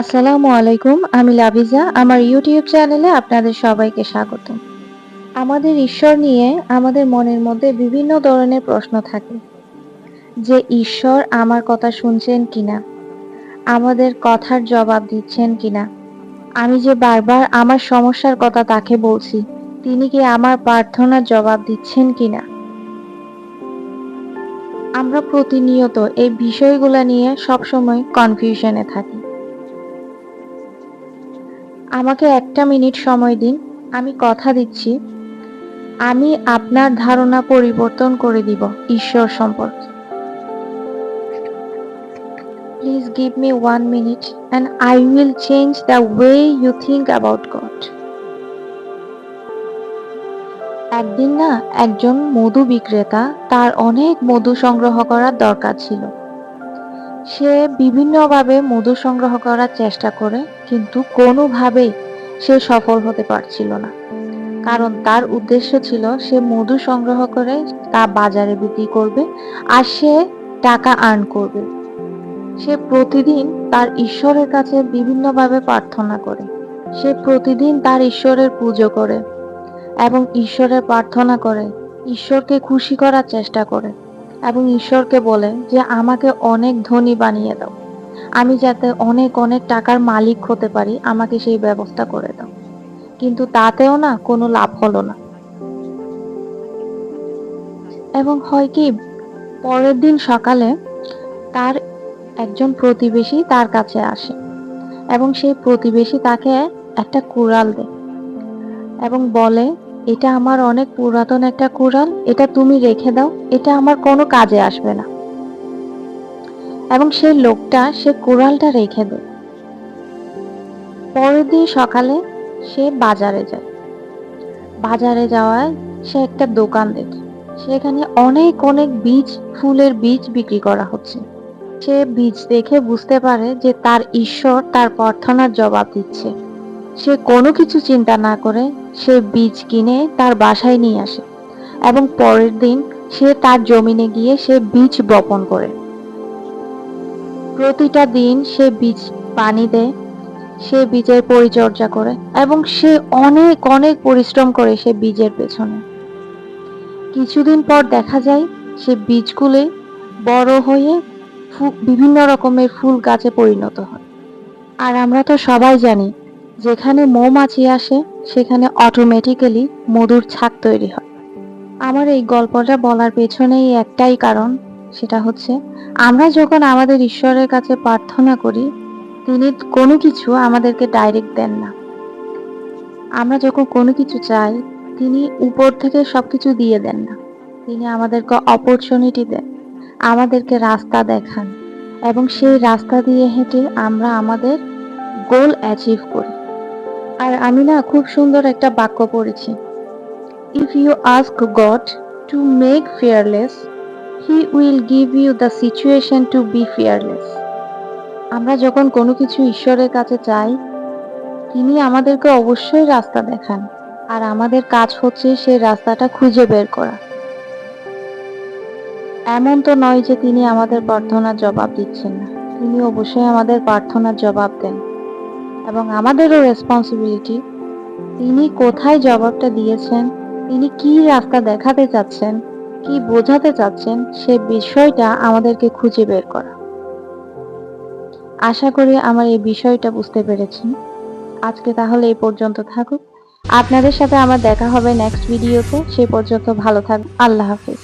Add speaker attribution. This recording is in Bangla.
Speaker 1: আসসালামু আলাইকুম, আমি লাভিজা আমার ইউটিউব চ্যানেলে আপনাদের সবাইকে স্বাগত আমাদের ঈশ্বর নিয়ে আমাদের মনের মধ্যে বিভিন্ন ধরনের প্রশ্ন থাকে। যে ঈশ্বর আমার কথা শুনছেন কিনা? আমাদের কথার জবাব দিচ্ছেন কিনা? আমি যে বারবার আমার সমস্যার কথা তাকে বলছি, তিনি কি আমার প্রার্থনার জবাব দিচ্ছেন কিনা? আমরা প্রতিনিয়ত এই বিষয়গুলো নিয়ে সবসময় কনফিউশনে থাকি। আমাকে একটা মিনিট সময় দিন, আমি কথা দিচ্ছি। আমি আপনার ধারণা পরিবর্তন করে দিব ঈশ্বর সম্পর্কে। Please give me one minute and I will change the way you think about God একদিন না একজন মধু বিক্রেতা তার অনেক মধু সংগ্রহ করার দরকার ছিল। সে বিভিন্নভাবে মধু সংগ্রহ করার চেষ্টা করে, কিন্তু কোনোভাবেই সে সফল হতে পারছিল না। কারণ তার উদ্দেশ্য ছিল সে মধু সংগ্রহ করে তা বাজারে বিক্রি করবে আর সে টাকা আর্ন করবে। সে প্রতিদিন তার ঈশ্বরের কাছে বিভিন্নভাবে প্রার্থনা করে। সে প্রতিদিন তার ঈশ্বরের পুজো করে এবং ঈশ্বরের প্রার্থনা করে, ঈশ্বরকে খুশি করার চেষ্টা করে। এবং ঈশ্বরকে বলে যে, আমাকে অনেক ধনী বানিয়ে দাও। আমি যাতে অনেক অনেক টাকার মালিক হতে পারি, আমাকে সেই ব্যবস্থা করে দাও। কিন্তু তাতেও না কোনো লাভ হলো না। এবং হয় কি, পরের দিন সকালে তার একজন প্রতিবেশী তার কাছে আসে এবং সেই প্রতিবেশী তাকে একটা কুড়াল দেয় এবং বলে এটা আমার অনেক পুরাতন একটা কুড়াল, এটা তুমি রেখে দাও, এটা আমার কোনো কাজে আসবে না। এবং সেই লোকটা, সে কুড়ালটা রেখে দেয় পরের দিন সকালে সে বাজারে যায়। বাজারে যাওয়ায় সে একটা দোকান দেখে। সেখানে অনেক অনেক বীজ, ফুলের বীজ বিক্রি করা হচ্ছে। সে বীজ দেখে বুঝতে পারে যে তার ঈশ্বর তার প্রার্থনার জবাব দিচ্ছে। সে কোনো কিছু চিন্তা না করে সে বীজ কিনে তার বাসায় নিয়ে আসে এবং পরের দিন সে তার জমিনে গিয়ে সে বীজ বপন করে। প্রতিটা দিন সে বীজ পানি দেয়, সে বীজের পরিচর্যা করে এবং সে অনেক অনেক পরিশ্রম করে সে বীজের পেছনে। কিছুদিন পর দেখা যায় সে বীজগুলি বড় হয়ে বিভিন্ন রকমের ফুল গাছে পরিণত হয়। আর আমরা তো সবাই জানি যেখানে মৌমাছি আসে, সেখানে অটোমেটিক্যালি মধুর ছাক তৈরি হয়। আমার এই গল্পটা বলার পেছনেই একটাই কারণ, সেটা হচ্ছে আমরা যখন আমাদের ঈশ্বরের কাছে প্রার্থনা করি, তিনি কোনো কিছু আমাদেরকে ডাইরেক্ট দেন না। আমরা যখন কোনো কিছু চাই, তিনি উপর থেকে সবকিছু দিয়ে দেন না। তিনি আমাদেরকে অপরচুনিটি দেন, আমাদেরকে রাস্তা দেখান এবং সেই রাস্তা দিয়ে হেঁটে আমরা আমাদের গোল অ্যাচিভ করি। আর আমি না খুব সুন্দর একটা বাক্য পড়েছি। If you ask God to make fearless he will give you the situation to be fearless আমরা যখন কোনো কিছু ঈশ্বরের কাছে চাই, তিনি আমাদেরকে অবশ্যই রাস্তা দেখান, আর আমাদের কাজ হচ্ছে সেই রাস্তাটা খুঁজে বের করা। এমন তো নয় যে তিনি আমাদের প্রার্থনার জবাব দিচ্ছেন না। তিনি অবশ্যই আমাদের প্রার্থনার জবাব দেন। এবং আমাদেরও রেসপন্সিবিলিটি তিনি কোথায় জবাবটা দিয়েছেন? তিনি কি রাস্তা দেখাতে চাচ্ছেন? কি বোঝাতে চাচ্ছেন? সে বিষয়টা আমাদেরকে খুঁজে বের করা। আশা করি আমার এই বিষয়টা বুঝতে পেরেছেন। আজকে তাহলে এই পর্যন্ত থাকুক। আপনাদের সাথে আমার দেখা হবে নেক্সট ভিডিওতে সে পর্যন্ত ভালো থাকুন। আল্লাহ হাফিজ।